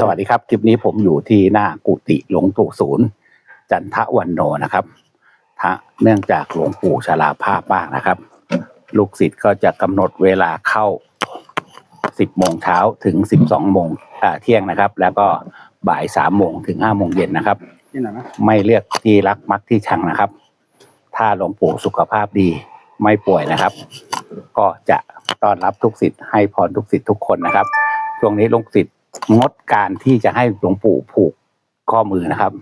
สวัสดีครับคลิปนี้ผมอยู่ที่หน้ากุฏิหลวงปู่ศูนย์จันทวันโนนะครับทะเนื่องจากหลวงปู่ชราภาพมากนะครับ ลูกศิษย์ก็จะกำหนดเวลาเข้า 10โมงเช้าถึง 12โมงอ่าเที่ยงนะครับ แล้วก็บ่าย3โมงถึง5โมงเย็นนะครับที่ไหนนะไม่เลือกที่รักมักที่ชังนะครับ ถ้าหลวงปู่สุขภาพดีไม่ป่วยนะครับ ก็จะต้อนรับทุกสิทธิ์ให้พรทุกสิทธิ์ทุกคนนะครับช่วงนี้ลูกศิษย์ งดการที่จะให้หลวงปู่ผูกข้อมือนะครับ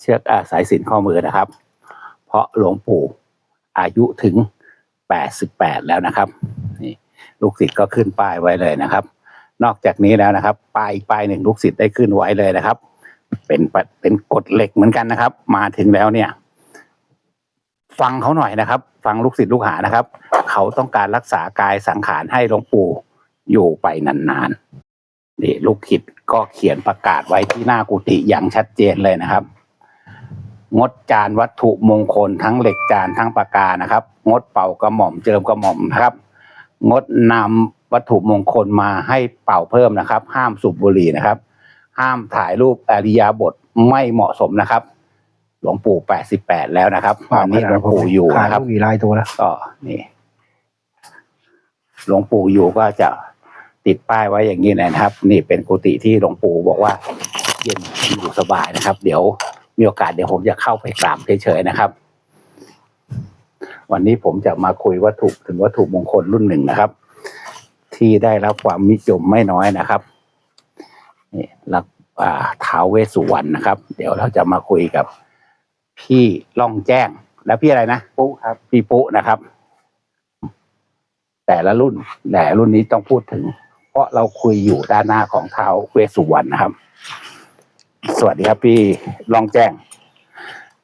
เชือกอสายสินข้อมือนะครับ เพราะหลวงปู่อายุถึง 88 แล้วนะครับนี่ลูกศิษย์ก็ขึ้นป้ายไว้เลยนะครับ นอกจากนี้แล้วนะครับ ป้ายอีกป้ายหนึ่งลูกศิษย์ได้ขึ้นไว้เลยนะครับ เป็นเป็นกฎเหล็กเหมือนกันนะครับ มาถึงแล้วเนี่ย ฟังเขาหน่อยนะครับ ฟังลูกศิษย์ลูกหานะครับ เขาต้องการรักษากายสังขารให้หลวงปู่อยู่ไปนานๆ นี่ลูกศิษย์ก็เขียนประกาศไว้ที่หน้ากุฏิอย่างชัดเจนเลยนะครับ งดจานวัตถุมงคลทั้งเหล็กจานทั้งปากกานะครับ งดเป่ากระหม่อมเจิมกระหม่อมนะครับ งดนำวัตถุมงคลมาให้เป่าเพิ่มนะครับ ห้ามสูบบุหรี่นะครับ ห้ามถ่ายรูปอริยาบทไม่เหมาะสมนะครับ หลวงปู่88แล้วนะครับวันนี้หลวงปู่อยู่ขายนะครับลูกกี่ลายตัวแล้วก็นี่ หลวงปู่อยู่ก็จะ ติดป้ายไว้อย่างนี้นะครับ นี่เป็นกุฏิที่หลวงปู่บอกว่าเย็นอยู่สบายนะครับ เดี๋ยวมีโอกาสเดี๋ยวผมจะเข้าไปกราบเฉยๆนะครับ วันนี้ผมจะมาคุยวัตถุถึงวัตถุมงคลรุ่นหนึ่งนะครับ ที่ได้รับความนิยมไม่น้อยนะครับนี่รักอ่าท้าวเวสสุวรรณนะครับ เดี๋ยวเราจะมาคุยกับพี่ล่องแจ้ง แล้วพี่อะไรนะปุ๊ครับ พี่ปุ๊นะครับ แต่ละรุ่นแต่รุ่นนี้ต้องพูดถึง เพราะเราคุยอยู่ด้านหน้าของเท้าวเวสสุวรรณนะครับ สวัสดีครับ พี่ลองแจ้ง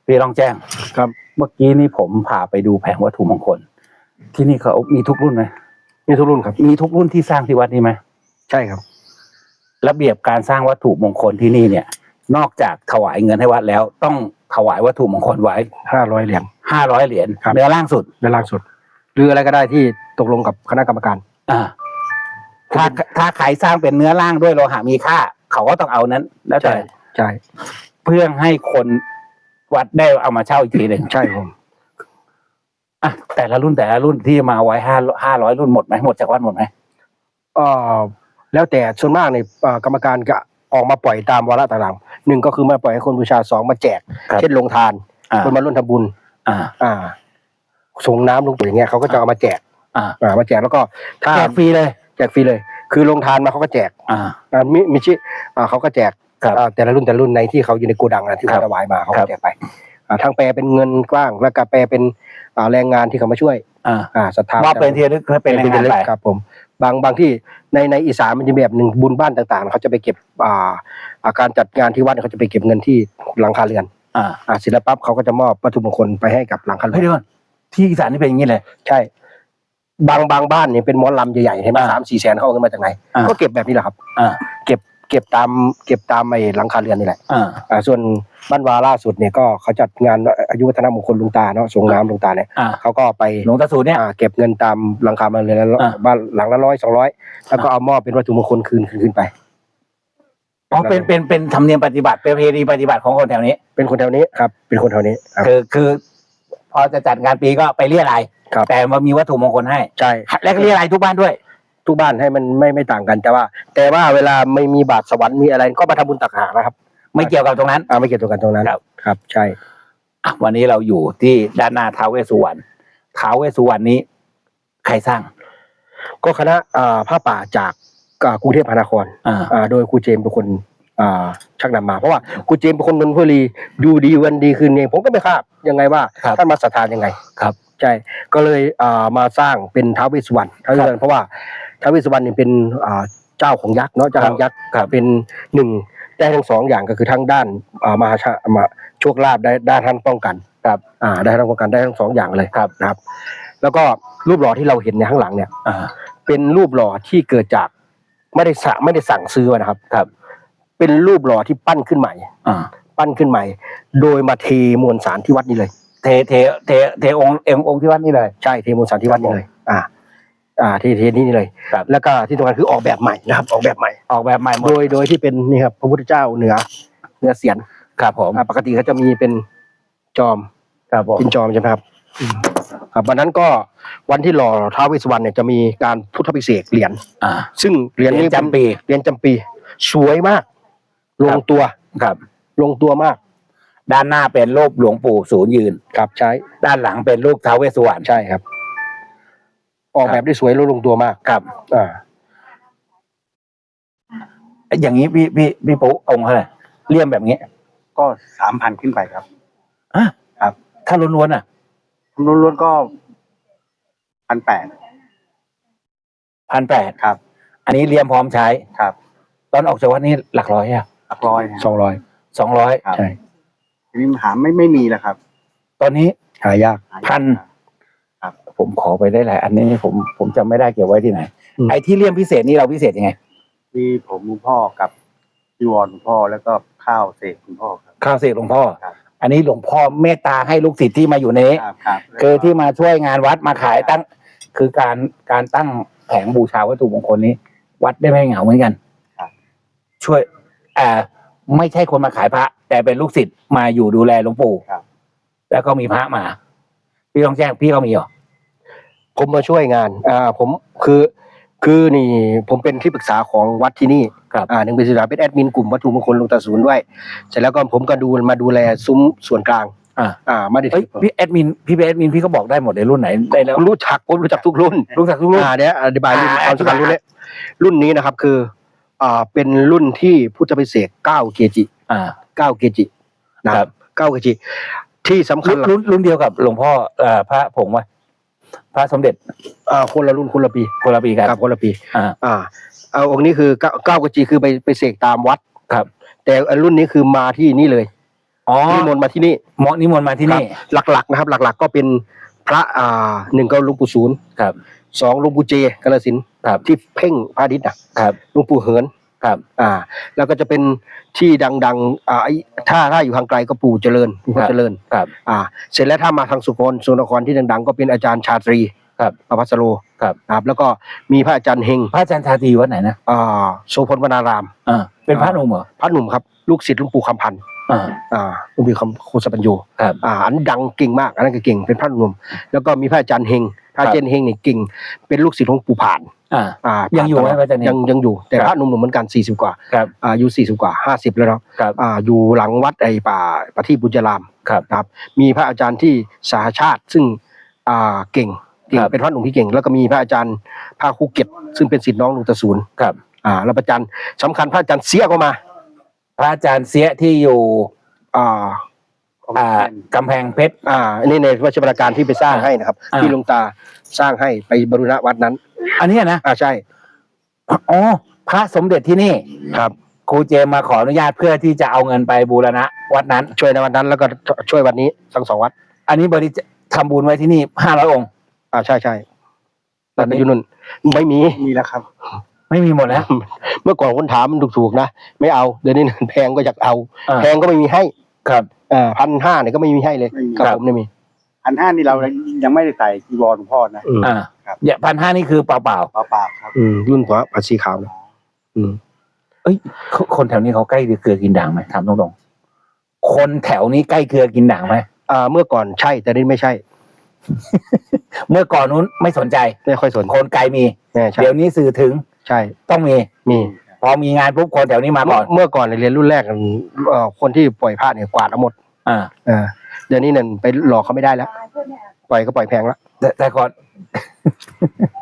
พี่ลองแจ้งครับ เมื่อกี้นี่ผมพาไปดูแผงวัตถุมงคล ที่นี่เขามีทุกรุ่นไหมมีทุกรุ่นครับ มีทุกรุ่นที่สร้างที่วัดนี่ไหมใช่ครับ ระเบียบการสร้างวัตถุมงคลที่นี่เนี่ย นอกจากถวายเงินให้วัดแล้ว ต้องถวายวัตถุมงคลไว้ห้าร้อยเหรียญห้าร้อยเหรียญครับ เนื้อล่างสุดด้านล่างสุด หรืออะไรก็ได้ที่ตกลงกับคณะกรรมการ อ่า ถ้าถ้าใครสร้างเป็นเนื้อร่างด้วยโลหะมีค่า เขาก็ต้องเอานั้น แล้วแต่ใช่ใช่เพื่อให้คนวัดได้เอามาเช่าอีกทีหนึ่งใช่ผมอะแต่ละรุ่นแต่ละรุ่นที่มาไว้ห้าห้าร้อยรุ่นหมดไหมหมดจากวัดหมดไหมเอ่อแล้วแต่ส่วนมากในยเอ่อกรรมการก็ออกมาปล่อยตามวาระต่างๆหนึ่งก็คือมาปล่อยให้คนบูชาสองมาแจกเช่นลงทานอ่าคนมาร่วมทำบุญ อ่า อ่าส่งน้ำลงไปอย่างเงี้ยเขาก็จะเอามาแจกอ่า อ่ามาแจกแล้วก็ถ้าแจกฟรีเลย แจกฟรีเลย คือลงทานมาเขาก็แจกอ่า อ่ามิมิชิอ่าเขาก็แจกครับอ่าแต่ละรุ่นแต่ละรุ่นในที่เขาอยู่ในโกดังนะที่ครัเขาบถวายมาเขาครัก็บ แจกไปอ่าทางแปลเป็นเงินกว้าง แล้วก็แปลเป็นอ่าแรงงานที่เขามาช่วยอ่าอ่าศรัทธามอบเป็นที่ระลึกให้เป็นแรงงานไป ครับผมบางบางที่ในในอีสานมันจะมีแบบหนึ่งบุญบ้านต่างๆเขาจะไปเก็บอ่าอาการจัดงานที่วัดเนี่ยเขาจะไปเก็บเงินที่หลังคาเรือนอ่าอ่าเสร็จแล้วปั๊บเขาก็จะมอบวัตถุมงคลไปให้กับหลังคาเรืเฮ้ยอนเดี๋ยวก่อนที่อีสานนี่เป็นอย่างนี้เลย ใช่ บางบางบ้านเนี่ยเป็นหมอลำใหญ่ๆเห็นไหมอ่าสามสี่แสนเขาเอาเงินมาจากไหน อ่า ก็เก็บแบบนี้แหละครับ อ่าเก็บเก็บตามเก็บตามไอ้หลังคาเรือนนี่แหละอ่าอ่าส่วนบ้านวาล่าสุดเนี่ยก็เขาจัดงานอายุวัฒนมงคลลุงตาเนาะส่งน้ำลุงตาเนี่ยอ่าเขาก็ไปหลวงตาสูตรเนี่ย อ่าเก็บเงินตามหลังคามาเลยแล้วอ่า บ้านหลังละร้อยสองร้อยแล้วก็เอามอบเป็นวัตถุมงคลคืนคืนคืนไป อ๋อเป็นเป็นเป็นธรรมเนียมปฏิบัติเป็นประเพณีปฏิบัติของคนแถวนี้ เป็นคนแถวนี้ครับ เป็นคนแถวนี้ครับ คือคือ พอจะจัดงานปีก็ไปเรียอะไรย ครับ แต่มามีวัตถุมงคลให้ ใช่และก็เรียอะไรยทุกบ้านด้วย ทุกบ้านให้มันไม่ไม่ต่างกันแต่ว่า แต่ว่าเวลาไม่มีบาทสวรรค์มีอะไรก็มาทำบุญตักหากนะครับไม่เกี่ยวกับตรงนั้นอ่าไม่เกี่ยวกับกันตรงนั้นครับ ครับ ใช่อะวันนี้เราอยู่ที่ด้านหน้าท้าวเวสสุวรรณท้าวเวสสุวรรณนี้ ใครสร้าง ก็คณะอ่าผ้าป่าจากอ่ากรุงเทพมหานครอ่า อ่าโดยครูเจมส์เป็นคนอ่าชักนำมาเพราะว่าครูเจมส์เป็นคนนนทบุรีดูดีวันดีคืนเองผมก็ไม่ทราบยังไงว่าครับ ท่านมาศรัทธายังไง ครับ ใช่ก็เลยอ่ามาสร้างเป็นท้าวเวสสุวรรณท้าวเวสสุวรรณเพราะว่าท้าวเวสสุวรรณนี่เป็นอ่าเจ้าของยักษ์เนาะเจ้าของยักษ์ครับ เป็นหนึ่งได้ทั้งสองอย่างก็คือทั้งด้านอ่ามหาชามาโชคลาภได้ได้ทั้งป้องกันครับอ่าได้ทั้งป้องกันได้ทั้งสองอย่างเลยครับนะครับ แล้วก็รูปหล่อที่เราเห็นในข้างหลังเนี่ย อ่า เป็นรูปหล่อที่เกิดจากไม่ได้สะไม่ได้สั่งซื้อมานะครับ ครับ เป็นรูปหล่อที่ปั้นขึ้นใหม่ อ่า ปั้นขึ้นใหม่ โดยมาเทมวลสารที่วัดนี้เลย เทเทเทเทองค์เององค์ที่วัดนี่เลย ใช่เทมวลสารที่วัดนี้เลย อ่า อ่าที่ที่นี่เลย ครับ แล้วก็ที่ตรงนั้นคือออกแบบใหม่นะครับ ออกแบบใหม่ ออกแบบใหม่หมโดดยโดยที่เป็นนี่ครับพระพุทธเจ้าเหนือเหนือเสียนครับผมอ่าปกติเขาจะมีเป็นจอม ครับผมเป็นจอมใช่ไหมครับอืมครับวันนั้นก็วันที่หล่อท้าวเวสสุวรรณเนี่ยจะมีการพุทธพิเศษกเหรียญอ่า ซึ่งเหรียญเหรีนี้ยญจำปี เหรียญจำปี สวยมากลครังบตัว ครับ ลงตัวมาก ด้านหน้าเป็นรูปหลวงปู่ศูนย์ยืน ครับใช้ด้านหลังเป็นรูปท้าวเวสสุวรรณใช่ครับ ออกครับแบบได้สวยแล้วลงตัวมาก ครับ อ่า อย่างนี้พี่พี่พี่ปุ๊องค์เท่าไหร่เลี่ยมแบบนี้ก็สามพันขึ้นไปครับ อะครับ ถ้าล้วนๆอะทำล้วนๆก็พันแปดพันแปดครับ อันนี้เลี่ยมพร้อมใช้ ครับ ตอนออกจากวัดนี้หลักร้อยอะหลักร้อยนะสองร้อยสองร้อย ครับ ใช่ ทีนี้หาไม่ไม่มีแล้วครับ ตอนนี้หายากหายากพันครับ ผมขอไปได้หลายอันนี้ผมผมจำไม่ได้เก็บไว้ที่ไหน อืม ไอ้ที่เลี่ยมพิเศษนี่เราพิเศษยังไงที่ผมคุณพ่อกับพี่วอนคุณพ่อแล้วก็ข้าวเศษคุณพ่อครับ ข้าวเสกหลวงพ่อ ครับ อันนี้หลวงพ่อเมตตาให้ลูกศิษย์ที่มาอยู่ในนี้ ครับครับคือที่มาช่วยงานวัดมาขายตั้ง คือการการตั้งแผงบูชาวัตถุมงคลนี้ วัดได้ไม่เหงาเหมือนกันช่วยอ่าไม่ใช่คนมาขายพระ แต่เป็นลูกศิษย์มาอยู่ดูแลหลวงปู่ครับ แล้วก็มีพระมา พี่ต้องแจ้งพี่ก็มีเหรอผมมาช่วยงาน อ่า ผมคือ คือนี่ ผมเป็นที่ปรึกษาของวัดที่นี่ ครับ อ่าหนึ่งเป็นศิลาเป็นแอดมินกลุ่มวัตถุมงคลหลวงตาศูนย์ด้วย เสร็จแล้วก็ผมก็ดูมาดูแลซุ้มส่วนกลาง อ่า อ่าไม่ได้เอ้ยพี่แอดมินพี่เป็นแอดมินพี่ก็บอกได้หมดเลยรุ่นไหนได้แล้วผมรู้จักผมรู้จักทุกรุ่น รู้จักทุกรุ่น อ่าเดี๋ยวอธิบายรุ่นอ่าความสำคัญอธิบายรุ่นนี้รุ่นนี้นะครับคือ อ่า เป็นรุ่นที่พุทธพิเศษเก้าเกจิ อ่า เก้าเกจินะครับเก้าเกจิ ที่สำคัญรุ่นรุ่นรุ่นเดียวกับหลวงพ่อเอ่อพระผงวะพระสมเด็จอ่าคนละรุ่นคนละปีคนละปีกันครับคนละปี อ่าอ่าเอาองค์นี้คือเก้าเก้ากจีคือไปไปเสกตามวัด ครับแต่อันรุ่นนี้คือมาที่นี่เลยอ๋อนิมนต์มาที่นี่หมอนิมนต์มาที่นี่ครับหลักๆนะครับ หลัก ๆ ก็เป็นพระอ่าหนึ่งก็หลวงปู่ศูนย์ครับสองหลวงปู่เจกาลสินธุ์ครับที่เพ่งพระอาทิตย์นะครับ หลวงปู่เหิน ครับ อ่า แล้วก็จะเป็นที่ดังๆอ่าไอ้ถ้าถ้าอยู่ทางไกลก็ปู่เจริญปู่ครับ เจริญ ครับ อ่า เสร็จแล้วถ้ามาทางสุพรรณสุนครที่ดังๆ ก็เป็นอาจารย์ชาตรีครับประพัสโรครับครับ แล้วก็มีพระอาจารย์เฮงพระอาจารย์ชาตรีวัดไหนนะอ่าโสพลวนาราม อ่าเป็นพระหนุ่มเหรอพระหนุ่มครับ ลูกศิษย์หลวงปู่คำพันธ์ อ่า อ่าหลวงปู่คำโคสปัญโยครับ อ่าอันนดังเก่งมากอันนั้นก็เก่งเป็นพระหนุ่มแล้วก็มีพระอาจารย์เฮงพระอาจารย์เฮงนี่เก่งเป็นลูกศิษย์ของปู่ผ่าน อ่า อ่ายังอยู่ไหมผ่นตลดพระอาจารย์เฮงยังยังอยู่แต่ครับ พระหนุ่มๆเหมือนกันสี่สิบกว่าครับอ่าอายุสี่สิบกว่าห้าสิบแล้วเนาะครับ อ่าอยู่หลังวัดไอ้ป่าปฏิบุญจรามครับ นะครับ มีพระอาจารย์ที่สหชาติซึ่งอ่าเก่งเก่งครับ เป็นพระหนุ่มที่เก่ง แล้วก็มีพระอาจารย์ภาคคูเก็ตซึ่งเป็นศิษย์น้องหลวงตาศูนย์ครับ อ่าแล้วพระอาจารย์สำคัญพระอาจารย์เสียก็มา พระอาจารย์เสียที่อยู่อ่าอ่ากำแพงเพชร อ่าอันนี้ในวัชบราการที่ไปสร้างให้นะครับ อ่า ที่หลวงตาสร้างให้ไปบรุณะวัดนั้น อันเนี้ยนะอ่าใช่อ๋อพระสมเด็จที่นี่ครับ ครูเจมมาขออนุญาตเพื่อที่จะเอาเงินไปบูรณะวัดนั้น ช่วยในวันนั้นแล้วก็ช่วยวันนี้ทั้งสองวัด อันนี้บริจทำบุญไว้ที่นี่ห้าร้อยองค์ อ่าใช่ใช่แต่ในยุนนไม่มีมีแล้วครับ ไม่มีหมดแล้ว เมื่อก่อนคนถามมันถูกๆนะไม่เอาเดี๋ยวนี้แพงก็อยากเอาอ่าแพงก็ไม่มีให้ครับอ่าพันห้าเนี่ยก็ไม่มีให้เลยไม่มีกับครับผมเนี่ยมีพันห้านี่เรายังไม่ได้ใส่จีวรหลวงพ่อนะอืมอ่าครับอย่าพันห้านี่คือเปล่าเปล่าๆครับ อืมรุ่นกว่าปัดสีขาวนะอืมๆเอ้ยเขาคนแถวนี้เขาใกล้เกลือกินด่างไหมถามตรงๆคนแถวนี้ใกล้เกลือกินด่างไหมอ่า เมื่อก่อนใช่แต่นี่ไม่ใช่ เมื่อก่อนนู้นไม่สนใจไม่ค่อยสนคนไกลมีแน่ใช่เดี๋ยวนี้สื่อถึง ใช่ต้องมี มีพอมีงานปุ๊บคนแถวนี้มาก่อน เมื่อก่อนเรียนรุ่นแรกกันเอ่อคนที่ปล่อยผ้าเนี่ยกวาดเอาหมดอ่าเออเดี๋ยวนี้เนี่ยไปหลอกเขาไม่ได้แล้วปล่อยก็ปล่อยแพงแล้วแต่แต่ก่อน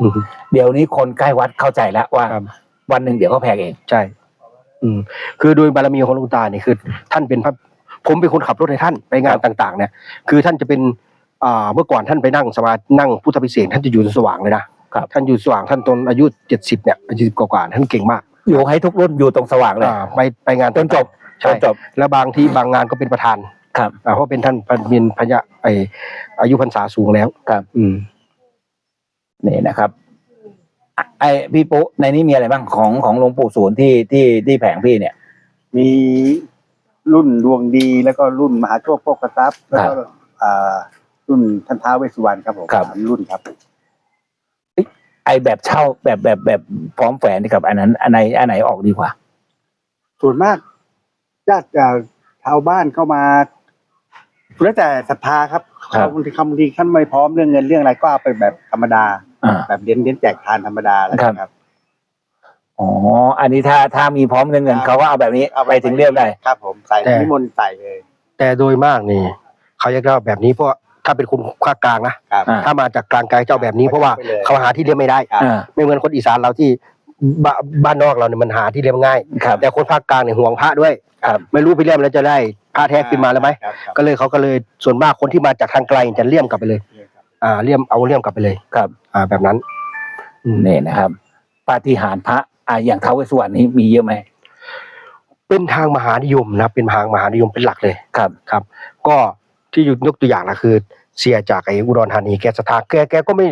อืมเดี๋ยวนี้คนใกล้วัดเข้าใจแล้วว่า ครับ วันหนึ่งเดี๋ยวก็แพงเอง ใช่ อืม คือโดยบารมีของหลวงตาเนี่ยคือ ท่านเป็นพระผมเป็นคนขับรถให้ท่านไปงานต่าง ๆ เนี่ย คือท่านจะเป็น อ่า เมื่อก่อนท่านไปนั่งสมาธินั่งพุทธพิเศษกท่านจะอยู่สว่างเลยนะ ครับ ท่านอยู่สว่างท่านตอนอายุเจ็ดสิบเนี่ยอายุสิบกว่าๆท่านเก่งมากอยู่ให้ทุกรุ่นอยู่ตรงสว่างเลยอ่าไปไปงานจนจบใช่จนจบ แล้วบางที่บางงานก็เป็นประธานครับ อ่าเพราะเป็นท่านเป็นพญาไออายุพรรษาสูงแล้วครับ อืม นี่นะครับอะไอพี่ปุ๊ในนี้มีอะไรบ้างของของหลวงปู่ศูนย์ที่ที่ที่แผงพี่เนี่ย มีรุ่นดวงดีแล้วก็รุ่นมหาโชคโภคทรัพย์แล้วก็อ่ารุ่นท่านท้าวเวสสุวรรณครับผมครับ สามรุ่นครับ ไอแบบเช่าแบบแบบแบบพร้อมแฝนนี่กับ อันนั้น อันไหนอันไหนออกดีกว่า ส่วนมากญาติเอ่อชาวบ้านเข้ามาแล้วแต่ศรัทธาครับครับ บางทีคำบางทีท่านไม่พร้อมเรื่องเงินเรื่องอะไรก็เอาไปแบบธรรมดา อ่า แบบเลี้ยงเลี้ยงแจกทานธรรมดาอะไรครับ ครับ อ๋อ อันนี้ถ้าถ้ามีพร้อมเงินเงินครับเขาก็เอาแบบนี้ไปถึงเรียบได้ ครับ ผมใส่แต่ นิมนต์ใส่เลย แต่โดยมากนี่ เขาจะเล่าแบบนี้เพราะ ถ้าเป็นคนภาคกลางนะ ครับ อ่า ถ้ามาจากกลางไกลเจ้าแบบนี้เพราะว่าไปเลยเขาหาที่เลี้ยงไม่ได้ครับอ่า ไม่เหมือนคนอีสานเราที่บบ้านนอกเราเนี่ยมันหาที่เลี้ยงง่าย ครับแต่คนภาคกลางเนี่ยห่วงพระด้วย ครับ ไม่รู้ไปเลี่ยมแล้วจะได้พระแท้ขึ้นมาแล้วไหม ครับครับก็เลยเขาก็เลยส่วนมากคนที่มาจากทางไกลจะเลี่ยมกลับไปเลยอ่าเลี่ยมเอาเลี่ยมกลับไปเลย ครับอ่าแบบนั้นอืมนี่นะครับ ปาฏิหาริย์พระอ่าอย่างท้าวเวสสุวรรณนี้มีเยอะไหมเป็นทางมหานิยมนะเป็นทางมหานิยมเป็นหลักเลยครับ ครับ ก็ ที่ยกตัวอย่างนะคือ เสียจากไอ้อุดรธานีแกสถาแกแกก็ไม่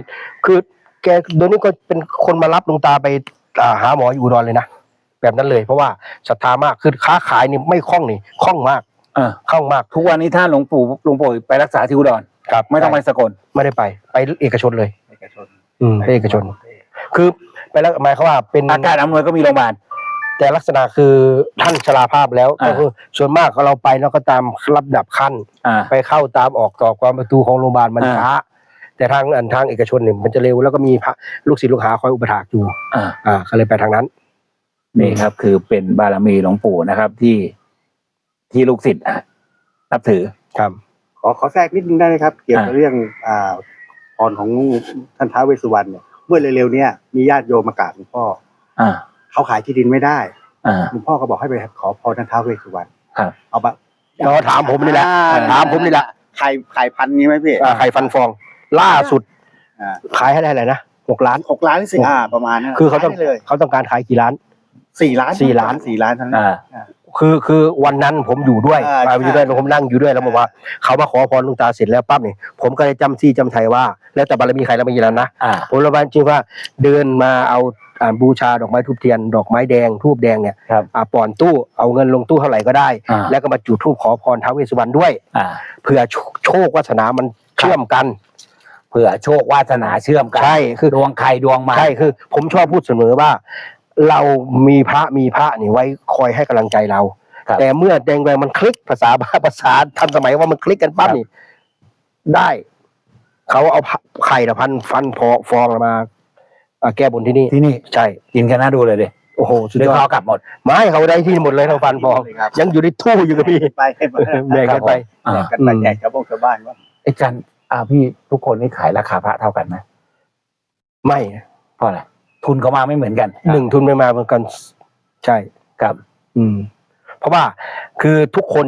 คือแกเดี๋ยวนี้ก็เป็นคนมารับหลวงตาไปอ่าหาหมออยู่อุดรเลยนะแบบนั้นเลย เพราะว่าศรัทธามากคือค้าขายนี่ไม่คล่องนี่คล่องมากเออคล่องมาก ทุกวันนี้ถ้าหลวงปู่หลวงปู่ไปรักษาที่อุดรครับ ไม่ต้องไปสกลไม่ได้ไป ไปเอกชนเลยเอกชน อืมไปเอกชน คือไปแล้วหมายความว่าเป็นอาการอำนวยก็มีโรงพยาบาล แต่ลักษณะคือท่านชราภาพแล้วอ่าก็คือส่วนมากเราไปเราก็ตามรับดับขั้นอ่าไปเข้าตามออกต่อความประตูของโรงพยาบาลมันอ่าช้าแต่ทางอันทางเอกชนเนี่ยมันจะเร็วแล้วก็มีพระลูกศิษย์ลูกหาคอยอุปถากอยู่อ่าอ่าก็เลยไปทางนั้นนี่ครับ คือเป็นบารมีหลวงปู่นะครับ ที่ที่ลูกศิษย์อะนับถือครับ ขอขอแทรกนิดนึงได้ไหมครับ เกี่ยวกับอ่าเรื่องอ่าพรของท่านท้าวเวสสุวรรณเนี่ยเมื่อเร็วๆเนี้ยมีญาติโยมมากราบหลวงพ่ออ่า เขาขายที่ดินไม่ได้อ่า หลวงพ่อก็บอกให้ไปขอพรท่านท้าวเวสสุวรรณครับเอาบะเราถามผมนี่แหละอ่ถามผมนี่แหละ ไข่ไข่พันนี้ไหมพี่อ่าไข่ฟันฟอง ล่าสุดอ่าขายให้ได้เลยนะหกล้าน หกล้านสิอ่าประมาณนั้นคือเขาต้องขยได้เลยเขาต้องการขายกี่ล้าน สี่ล้านสี่ล้าน สี่ล้านเท่านั้นอ่าคือคือวันนั้นผมอยู่ด้วยอ่ามาอยู่ด้วยใช่ ผมนั่งอยู่ด้วยแล้วบอกว่าเขามาขอพรหลุงตาเสร็จแล้วปั๊บนี่ผมก็เลยจำซี่จำไทยว่า แล้วแต่บารมีใครแล้วไม่ยีแล้วนะอ่า ผมระบายจริงว่าเดินมาเอา อ่าบูชาดอกไม้ทูบเทียน ดอกไม้แดงทูบแดงเนี่ยครับ อ่าป่อนตู้เอาเงินลงตู้เท่าไหร่ก็ได้ อ่า แล้วก็มาจุดทูบขอพรท้าวเวสสุวรรณด้วย อ่า เผื่อโชโชควาสนามันเชื่อมกัน เผื่อโชควาสนาเชื่อมกันใช่คือ ดวงใครดวงมัน ใช่คือ ผมชอบพูดเสมอว่า เรามีพระมีพระนี่ไว้คอยให้กำลังใจเรา ครับแต่เมื่อแดงแดงมันคลิกภาษาภาษาทันสมัยว่ามันคลิกกันปั๊บครับ นี่ได้ เขาเอาพะไข่ละพันฟันพอฟองมา อ่าแก้บนที่นี่ที่นี่ใช่กินกันน่าดูเลยดิโอ้โหสุดเดี๋ยยวอเขาดกลับหมดไม่เขาได้ที่หมดเลยทั้งฟันฟองเลยครับยังอยู่ในตู้อยู่กับพี่ไปให้มาแบ่งกันไป อ่าแบ่งกันไปแจกชาวบ้านชาวบ้านว่าไอ้จันอ่าพี่ทุกคนนี่ขายราคาพระเท่ากันไหมไม่เพราะอะไรทุนเขามาไม่เหมือนกันหนึ่งทุนไม่มาเหมือนกันใช่ครับ อืม เพราะว่าคือทุกคน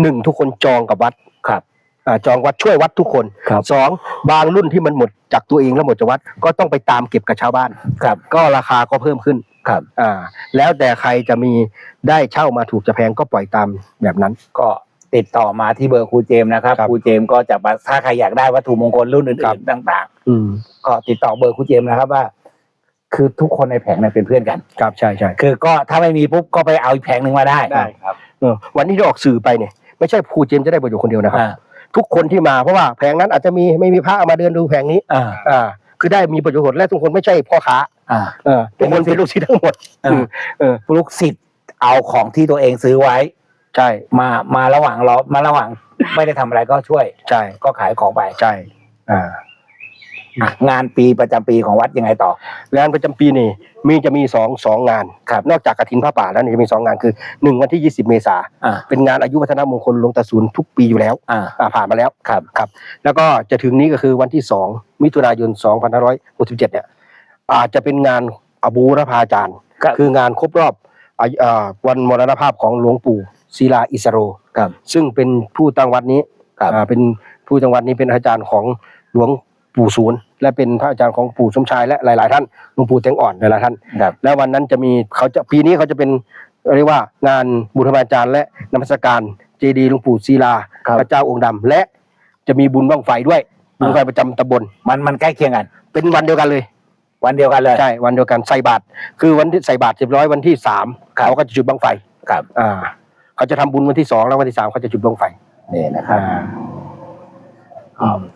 หนึ่งทุกคนจองกับวัดครับ อ่าจองวัดช่วยวัดทุกคนครับสองบางรุ่นที่มันหมดจากตัวเองแล้วหมดจากวัดก็ต้องไปตามเก็บกับชาวบ้านครับก็ราคาก็เพิ่มขึ้นครับอ่าแล้วแต่ใครจะมีได้เช่ามาถูกจะแพงก็ปล่อยตามแบบนั้น ก็ติดต่อมาที่เบอร์ครูเจมส์นะครับครับครูเจมส์ก็จะมาถ้าใครอยากได้วัตถุมงคลรุ่นครัอื่บนๆต่างอืมๆก็ติดต่อเบอร์ครูเจมส์นะครับว่า คือทุกคนในแผงเนี่ยเป็นเพื่อนกันครับใช่ใช่คือก็ถ้าไม่มีปุ๊บก็ไปเอาอีกแผงหนึ่งมาได้ได้ครับเออวันนี้ที่ออกสื่อไปเนี่ย ไม่ใช่ครูเจมส์จะได้ประโยชน์คนเดียวนะครับอ่า ทุกคนที่มาเพราะว่าแผงนั้นอาจจะมีไม่มีพระเอามาเดินดูแผงนี้อ่า อ่า คือได้มีประโยชน์และทุกคนไม่ใช่พ่อค้าอ่า เออทุกคนเป็นลูกศิษย์ทั้งหมดเออเออลูกศิษย์เอาของที่ตัวเองซื้อไว้ ใช่มามาระหว่างรอมาระหว่าง ไม่ได้ทำอะไรก็ช่วย ใช่ก็ขายของไป ใช่อ่า อะงานปีประจำปีของวัดยังไงต่อ งานประจำปีนี่มีจะมีสองสองงาน ครับนอกจากกฐินผ้าป่าแล้วเนี่ยจะมีสองงานคือหนึ่งวันที่ 20 เมษาอ่า เป็นงานอายุวัฒนมงคลหลวงตาศูนย์ทุกปีอยู่แล้วอ่า อ่าผ่านมาแล้วครับครับ แล้วก็จะถึงนี้ก็คือวันที่2มิถุนายน2567เนี่ยอาจจะเป็นงานอบูรพาจารย์ ครับ คืองานครบรอบอายุอ่าวันมรณภาพของหลวงปู่ศิลาอิสโร ครับ ซึ่งเป็นผู้ตั้งวัดนี้ครับ อ่าเป็นผู้ตั้งวัดนี้เป็นอาจารย์ของหลวง ปู่ศูนย์และเป็นพระอาจารย์ของปู่สมชายและหลาย ๆ ท่านหลวงปู่แตงอ่อนหลายๆท่าน ครับ แล้ววันนั้นจะมีเขาจะปีนี้เขาจะเป็นเรียกว่างานบุรพาจารย์และนมัสการเจดีย์หลวงปู่ศิลาครับ พระเจ้าองค์ดำและจะมีบุญบ้างไฟด้วยบุญอ่าไฟประจำตำบลมันมันใกล้เคียงกัน เป็นวันเดียวกันเลยวันเดียวกันเลย ใช่วันเดียวกันใส่บาตรคือวันที่ใส่บาตรเรียบร้อยวันที่สามครับ เขาก็จะจุดบ้างไฟครับอ่าเขาจะทำบุญวันที่สองแล้ววันที่สามเขาจะจุดบ้างไฟ นี่นะครับ อ่า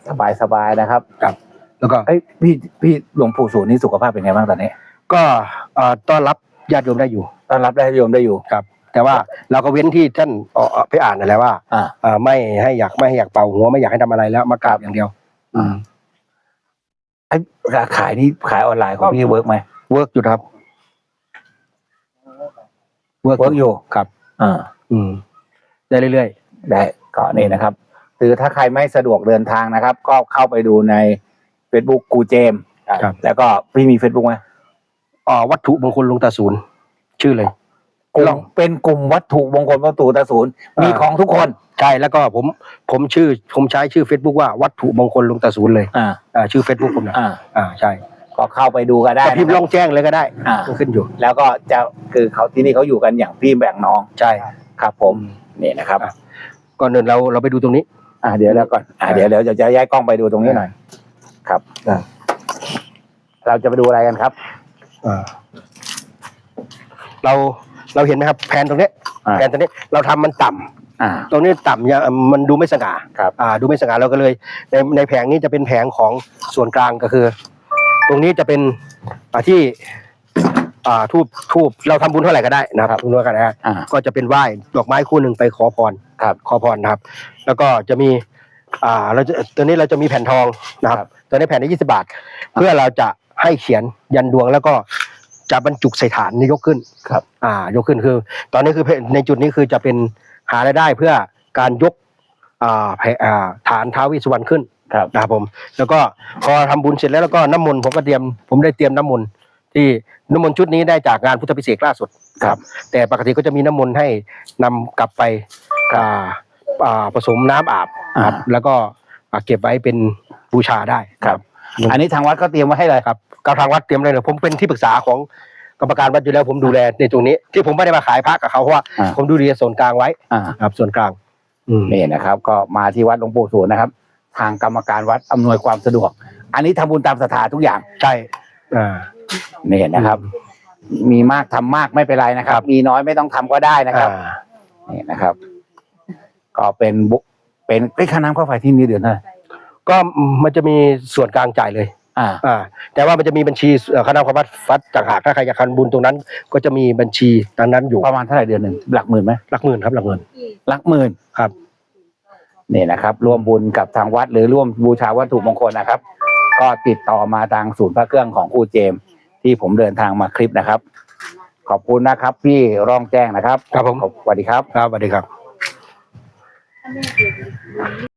สบายสบายๆนะครับ ครับ แล้วก็เอ้ยพี่พี่หลวงปู่ศูนย์นี่สุขภาพเป็นไงบ้างตอนนี้ ก็เอ่อต้อนรับญาติโยมได้อยู่ต้อนรับได้โยมได้อยู่ ครับ แต่ว่าเราก็เว้นที่ท่านเอ่อไปอ่านนั่นแหละว่าอ่า เอ่อไม่ให้อยากไม่ให้อยากเป่าหัวไม่อยากให้ทำอะไรแล้วมากราบอย่างเดียว อืมไอ้ขายนี่ขายออนไลน์ของพี่เวิร์กไหมเวิร์กอยู่ครับเวิร์กอยู่ครับ อ่า อืม ได้เรื่อยได้ก็นี่นะครับ คือถ้าใครไม่สะดวกเดินทางนะครับ ก็เข้าไปดูใน Facebook กูเจมส์ๆครับ แล้วก็พี่มี Facebook ไหมอ่อวัตถุมงคลหลวงตาศูนย์ชื่อเลย กลุ่ลมอง เป็นกลุ่มวัตถุมงคลวัตถุตะศูนย์มีอ่าของทุกคนใช่แล้วก็ผมผมชื่อผมใช้ชื่อ Facebook ว่าวัตถุมงคลหลวงตาศูนย์เลยอ่าอ่าชื่อ Facebook ผมนะอ่าอ่าใช่ก็เข้าไปดูก็ได้ก็พิมพ์นะลครับองแจ้งเลยก็ได้อ่า ก็ขึ้นอยู่ แล้วก็จะคือเขาที่นี่เขาอยู่กันอย่างพี่แบ่งน้องใช่ ครับผมนี่นะครับอะก่อนอื่นเราเราไปดูตรงนี้ อ่าเดี๋ยวแล้วก่อนอ่าเดี๋ยวเดี๋ยวจะย้ายกล้องไปดูตรงนี้หน่อย ครับอ่าเราจะไปดูอะไรกันครับอ่าเราเราเห็นไหมครับ แผนตรงนี้อ่าแผนตรงนี้เราทำมันต่ำอ่าตรงนี้ต่ำยังมันดูไม่สง่าครับอ่า ดูไม่สง่าเราก็เลย ในในแผงนี้จะเป็นแผงของส่วนกลางก็คือ ตรงนี้จะเป็นอ่าที่อ่าทูบทูบเราทำบุญเท่าไหร่ก็ได้นะครับทุกท่านนะฮะอ่าก็จะเป็นไหว้ดอกไม้คู่หนึ่งไปขอพร ครับขอพรนะครับ แล้วก็จะมีอ่าเราจะตัวนี้เราจะมีแผ่นทองนะครับครับ ตัวนี้แผ่นละยี่สิบาท เพื่อเราจะให้เขียนยันดวงแล้วก็จะบรรจุใส่ฐานนี่ยกขึ้นครับ อ่ายกขึ้นคือ ตอนนี้คือในจุดนี้คือจะเป็นหารายได้เพื่อการยกอ่าแผ่อ่าฐานท้าวเวิสุวรรณขึ้นครับนะครับผม แล้วก็พอทำบุญเสร็จแล้วแล้วก็น้ำมนต์ผมก็เตรียม ผมได้เตรียมน้ำมนต์ที่น้ำมนต์ชุดนี้ได้จากงานพุทธพิเศษกล่าสุดครับ แต่ปกติก็จะมีน้ำมนต์ให้นำกลับไป อ่าอ่าผสมน้ำอาบครับอ่าแล้วก็อ่าเก็บไว้เป็นบูชาได้ ครับ อันนี้ทางวัดก็เตรียมไว้ให้เลยครับกับทางวัดเตรียมเลยเนี่ยผมเป็นที่ปรึกษาของกรรมการวัดอยู่แล้วผมดูแลในตรงนี้ ที่ผมไม่ได้มาขายพระกับเขาเพราะว่าอ่า ผมดูแลส่วนกลางไว้อ่าครับส่วนกลาง อืมนี่นะครับ ก็มาที่วัดหลวงปู่ศูนย์นะครับ ทางกรรมการวัดอำนวยความสะดวก อันนี้ทำบุญตามศรัทธาทุกอย่างใช่อ่า นี่นะครับ มีมากทำมากไม่เป็นไรนะครับ มีน้อยไม่ต้องทำก็ได้นะครับอ่านี่นะครับ ก็เป็นบุเป็นไอ้ยค่าน้ำค่าไฟที่นี่เดือนเท่าไหร่ก็มันจะมีส่วนกลางจ่ายเลย อ่า อ่า แต่ว่ามันจะมีบัญชีเอ่อคณะความวัดฟัดจากหากถ้าใครอยากทำบุญตรงนั้น ก็จะมีบัญชีตรงนั้นอยู่ประมาณเท่าไหร่เดือนหนึ่งหลักหมื่นไหมหลักหมื่นครับหลักหมื่น หลักหมื่นครับ นี่นะครับ ร่วมบุญกับทางวัดหรือร่วมบูชาวัตถุมงคลนะครับ ก็ติดต่อมาทางศูนย์พระเครื่องของครูเจมส์ที่ผมเดินทางมาคลิปนะครับ ขอบคุณนะครับ พี่ร่องแจ้งนะครับครับผมสวัสดีครับ ครับสวัสดีครับ thank